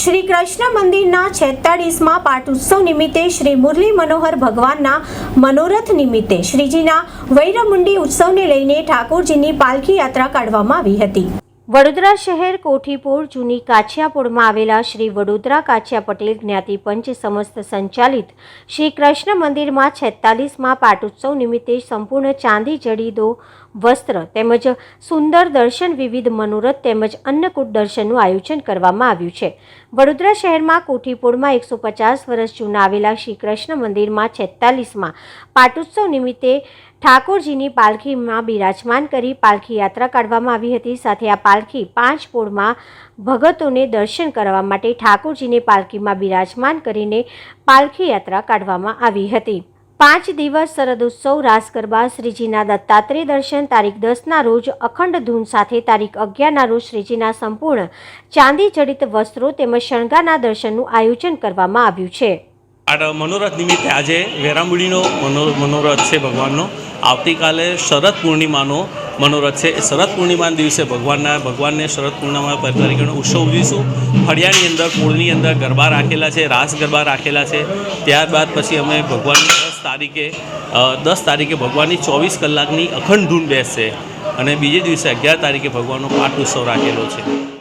શ્રી કૃષ્ણ મંદિરના છેતાળીસમાં પાટોત્સવ નિમિત્તે શ્રી મુરલી મનોહર ભગવાનના મનોરથ નિમિત્તે શ્રીજીના વૈરમુંડી ઉત્સવને લઈને ઠાકોરજીની પાલખી યાત્રા કાઢવામાં આવી હતી. વડોદરા શહેર કોઠીપુર, જૂની કાછિયાપુરમાં આવેલા શ્રી વડોદરા કાછિયા પટેલ જ્ઞાતિ પંચ સમસ્ત સંચાલિત શ્રી કૃષ્ણ મંદિરમાં છેતાલીસમાં પાટોત્સવ નિમિત્તે સંપૂર્ણ ચાંદી, જડીદો, વસ્ત્ર તેમજ સુંદર દર્શન, વિવિધ મનોરથ તેમજ અન્નકૂટ દર્શનનું આયોજન કરવામાં આવ્યું છે. વડોદરા શહેરમાં કોઠીપુરમાં એકસો પચાસ વર્ષ જૂના આવેલા શ્રી કૃષ્ણ મંદિરમાં છેતાલીસમાં પાટોત્સવ નિમિત્તે ઠાકોરજીની પાલખીમાં બિરાજમાન કરી પાલખી યાત્રા કાઢવામાં આવી હતી. સાથે આ પાલખી પાંચ પોળમાં ભગતોને દર્શન કરવા માટે ઠાકોરજીને પાલખીમાં બિરાજમાન કરીને પાલખી યાત્રા કાઢવામાં આવી હતી. પાંચ દિવસ શરદ ઉત્સવ રાસ ગરબા શ્રીજીના દત્તાત્રેય દર્શન, તારીખ દસના રોજ અખંડ ધૂન સાથે તારીખ અગિયારના રોજ શ્રીજીના સંપૂર્ણ ચાંદી જડિત વસ્ત્રો તેમજ શણગારના દર્શનનું આયોજન કરવામાં આવ્યું છે. મનોરથ નિમિત્તે આજે વેરામુડીનો મનોરથ છે ભગવાનનો. આવતીકાલે શરદ પૂર્ણિમાનો મનોરથ છે. એ શરદ પૂર્ણિમાના દિવસે ભગવાનના, ભગવાનને શરદ પૂર્ણિમા તરીકેનો ઉત્સવ ઉજવીશું. ફળિયાની અંદર પોળની અંદર ગરબા રાખેલા છે, રાસ ગરબા રાખેલા છે. ત્યારબાદ પછી અમે ભગવાનની દસ તારીખે દસ તારીખે ભગવાનની ચોવીસ કલાકની અખંડ ધૂન બેસશે. અને બીજે દિવસે અગિયાર તારીખે ભગવાનનો પાઠ ઉત્સવ રાખેલો છે.